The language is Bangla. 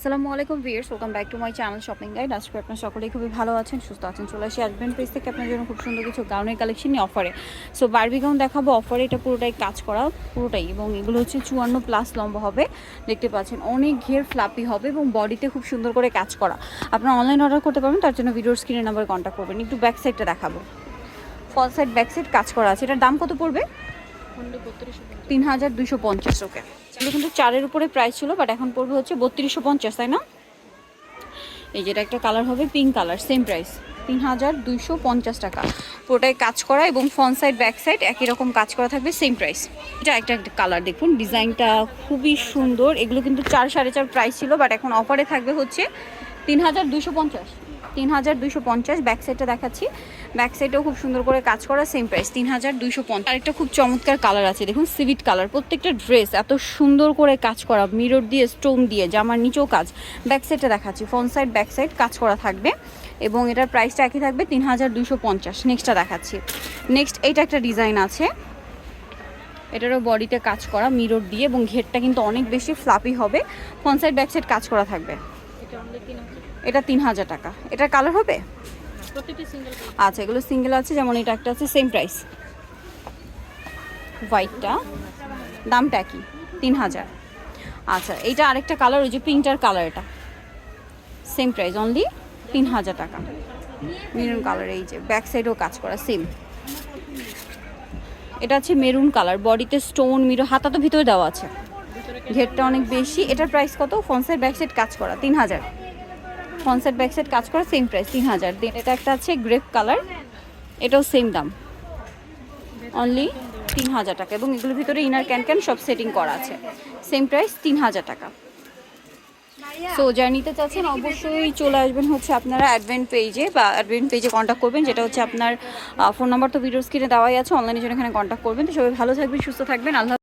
আসসালামু আলাইকুম viewers welcome back to my channel shopping guide. আজকে আপনার সকলেই খুবই ভালো আছেন, সুস্থ আছেন। চলে আসি আসবেন পেজ থেকে। আপনার জন্য খুব সুন্দর কিছু গাউনের কালেকশন নিয়ে অফারে সো বারবি গাউন দেখাবো অফারে এটা পুরোটাই কাজ করা, পুরোটাই। এবং এগুলো হচ্ছে চুয়ান্ন প্লাস লম্বা হবে, দেখতে পাচ্ছেন। অনেক ঘের ফ্লাপি হবে এবং বডিতে খুব সুন্দর করে কাজ করা। আপনারা অনলাইন অর্ডার করতে পারবেন, তার জন্য ভিডিওর স্ক্রিনের নাম্বার কন্ট্যাক্ট করবেন। একটু ব্যাক সাইডটা দেখাবো। ফল সাইড ব্যাক সাইড কাজ করা আছে। এটার দাম কত পড়বে? তিন হাজার দুশো পঞ্চাশ ওকে। এগুলো কিন্তু চারের উপরে প্রাইস ছিল বাট এখন পড়বে হচ্ছে বত্রিশশো পঞ্চাশ, তাই না? এই যেটা একটা কালার হবে পিঙ্ক কালার সেম প্রাইস তিন হাজার দুইশো পঞ্চাশ টাকা। পুরোটাই কাজ করা এবং ফ্রন্ট সাইড ব্যাক সাইড একই রকম কাজ করা থাকবে সেম প্রাইস এটা একটা একটা কালার দেখুন ডিজাইনটা খুবই সুন্দর। এগুলো কিন্তু চার সাড়ে চার প্রাইস ছিল বাট এখন অফারে থাকবে হচ্ছে তিন হাজার দুইশো পঞ্চাশ। তিন হাজার দুইশো পঞ্চাশ ব্যাক সাইডটা দেখাচ্ছি। ব্যাক সাইডেও খুব সুন্দর করে কাজ করা সেম প্রাইস তিন হাজার দুইশো পঞ্চাশ। আরেকটা খুব চমৎকার কালার আছে, দেখুন সিভিট কালার প্রত্যেকটা ড্রেস এত সুন্দর করে কাজ করা মিরর দিয়ে স্টোন দিয়ে, জামার নিচেও কাজ। ব্যাক সাইডটা দেখাচ্ছি ফ্রন্ট সাইড ব্যাক সাইড কাজ করা থাকবে। এবং এটার প্রাইসটা একই থাকবে তিন হাজার দুইশো পঞ্চাশ। নেক্সটটা দেখাচ্ছি। নেক্সট এইটা একটা ডিজাইন আছে। এটারও বডিতে কাজ করা মিরর দিয়ে, এবং ঘেরটা কিন্তু অনেক বেশি ফ্লাপি হবে। ফ্রন্ট সাইড ব্যাক সাইড কাজ করা থাকবে। তিন হাজার টাকা। এটার কালার হবে? আচ্ছা এগুলো সিঙ্গেল আছে যেমন এটা একটা আছে সেম প্রাইস হোয়াইটটা দামটা কি? তিন হাজার। আচ্ছা এইটা আরেকটা কালার ওই যে পিঙ্কটার কালার এটা। সেম প্রাইস অনলি তিন হাজার টাকা। মেরুন কালার এই যে ব্যাক সাইডেও কাজ করা সেম এটা আছে মেরুন কালার বডিতে স্টোন মিরো হাতা তো ভিতরে দেওয়া আছে। ঘেরটা অনেক বেশি। এটার প্রাইস কত? সাইড ব্যাক সাইড কাজ করা তিন হাজার। ফ্রন্ট ব্যাক সাইড কাজ করা সেম প্রাইস তিন হাজার। দেন এটা একটা আছে গ্রেপ কালার এটাও সেম দাম। অনলি তিন হাজার টাকা। এবং এগুলোর ভিতরে ইনার ক্যান ক্যান সব সেটিং করা আছে। সেম প্রাইস তিন হাজার টাকা। সো যারা নিতে চাচ্ছেন অবশ্যই চলে আসবেন হচ্ছে আপনারা অ্যাডভেন্ট পেজে বা অ্যাডভেন্ট পেজে কন্ট্যাক্ট করবেন, যেটা হচ্ছে আপনার ফোন নাম্বার তো ভিডিও স্ক্রিনে দেওয়াই আছে অনলাইনের জন্য এখানে কন্ট্যাক্ট করবেন। তো সবাই ভালো থাকবেন, সুস্থ থাকবেন, আল্লাহ